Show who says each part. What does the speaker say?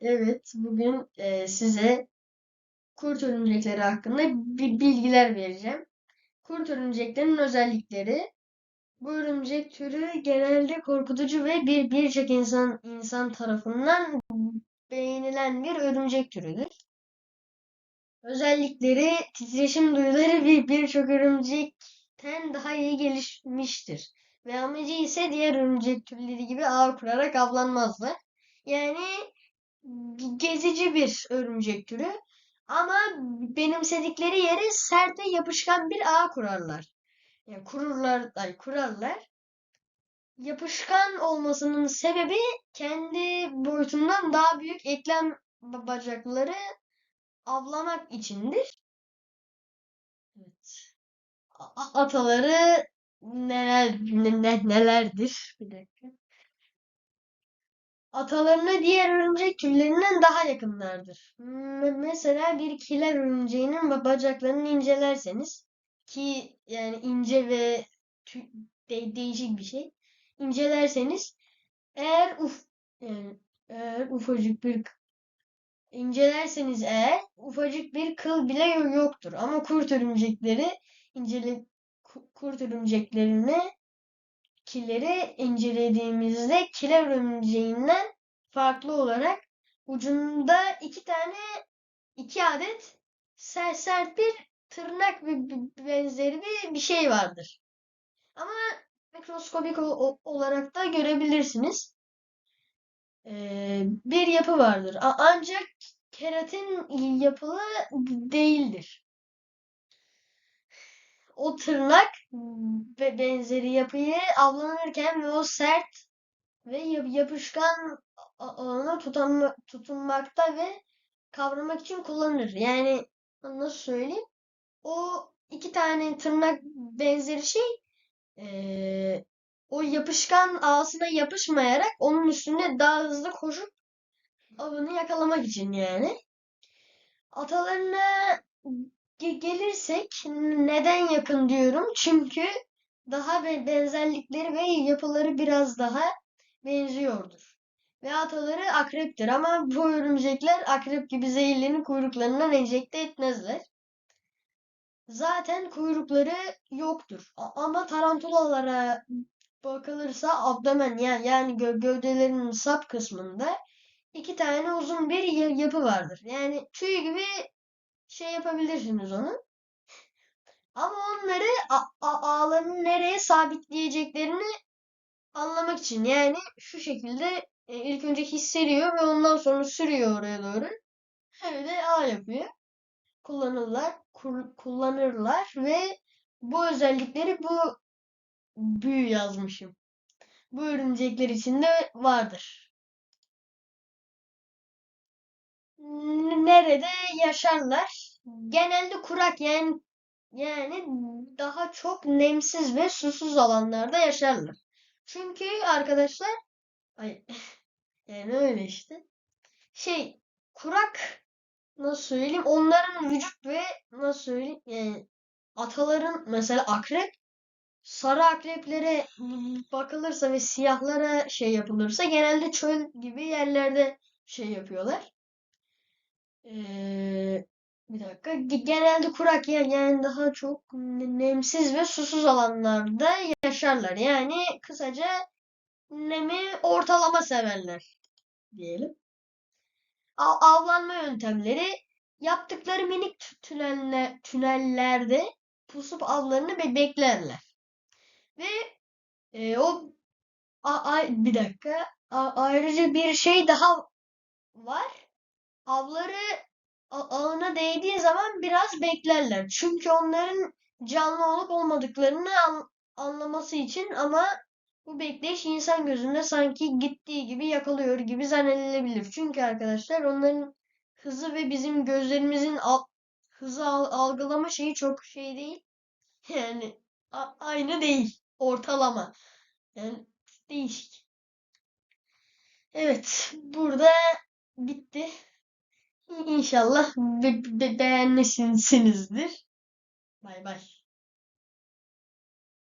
Speaker 1: Evet, bugün e, size kurt örümcekleri hakkında bilgiler vereceğim. Kurt örümceklerinin özellikleri. Bu örümcek türü genelde korkutucu ve bir birçok insan insan tarafından beğenilen bir örümcek türüdür. Özellikleri titreşim duyuları bir birçok örümcekten daha iyi gelişmiştir. Ve amacı ise diğer örümcek türleri gibi ağ kurarak avlanmazlar. Yani gezici bir örümcek türü. Ama benimsedikleri yeri sert ve yapışkan bir ağ kurarlar. Yani kururlar, ay kurarlar. Yapışkan olmasının sebebi kendi boyutundan daha büyük eklem bacakları avlamak içindir. Evet. Ataları neler ne, nelerdir? Bir dakika. Atalarına diğer örümcek türlerinden daha yakınlardır. Mesela bir kiler örümceğinin bacaklarını incelerseniz ki yani ince ve de değişik bir şey. İncelerseniz eğer uf yani eğer ufacık bir incelerseniz eğer ufacık bir kıl bile yoktur. Ama kurt örümcekleri incele kurt örümceklerini kileri incelediğimizde kiler örümceğinden farklı olarak ucunda iki tane iki adet bir tırnak benzeri bir, bir şey vardır. Ama mikroskobik olarak da görebilirsiniz. Ee, bir yapı vardır. Ancak keratin yapılı değildir o tırnak ve benzeri yapıyı avlanırken ve o sert ve yapışkan alana tutanma, tutunmakta ve kavramak için kullanılır. Yani nasıl söyleyeyim? O iki tane tırnak benzeri şey ee, o yapışkan ağzına yapışmayarak onun üstünde daha hızlı koşup avını yakalamak için yani. Atalarına gelirsek neden yakın diyorum? Çünkü daha benzerlikleri ve yapıları biraz daha benziyordur. Ve ataları akreptir ama bu örümcekler akrep gibi zehirlerini kuyruklarından enjekte etmezler. Zaten kuyrukları yoktur. Ama tarantulalara bakılırsa abdomen yani, yani gö gövdelerinin sap kısmında iki tane uzun bir yapı vardır. Yani tüy gibi şey yapabilirsiniz onu. Ama onları ağlarını nereye sabitleyeceklerini anlamak için yani şu şekilde e, ilk önce hissediyor ve ondan sonra sürüyor oraya doğru. Öyle ağ yapıyor. Kullanırlar, kullanırlar ve bu özellikleri bu büyü yazmışım. Bu örümcekler içinde vardır. Nerede yaşarlar? Genelde kurak yani yani daha çok nemsiz ve susuz alanlarda yaşarlar. Çünkü arkadaşlar ay yani öyle işte. Şey kurak nasıl söyleyeyim onların vücut ve nasıl söyleyeyim yani ataların mesela akrep sarı akreplere bakılırsa ve siyahlara şey yapılırsa genelde çöl gibi yerlerde şey yapıyorlar. Ee, bir dakika. Genelde kurak yer yani daha çok nemsiz ve susuz alanlarda yaşarlar. Yani kısaca nemi ortalama severler diyelim. Av avlanma yöntemleri yaptıkları minik tüneller, tünellerde pusup avlarını be beklerler. Ve e, o a, a, bir dakika a, ayrıca bir şey daha var. Avları ağına değdiği zaman biraz beklerler. Çünkü onların canlı olup olmadıklarını an, anlaması için ama bu bekleyiş insan gözünde sanki gittiği gibi yakalıyor gibi zannedilebilir. Çünkü arkadaşlar onların hızı ve bizim gözlerimizin al, hızı al, algılama şeyi çok şey değil. Yani a, aynı değil. Ortalama. Yani değişik. Evet. Burada bitti. İnşallah be be beğenmişsinizdir. Bay bay.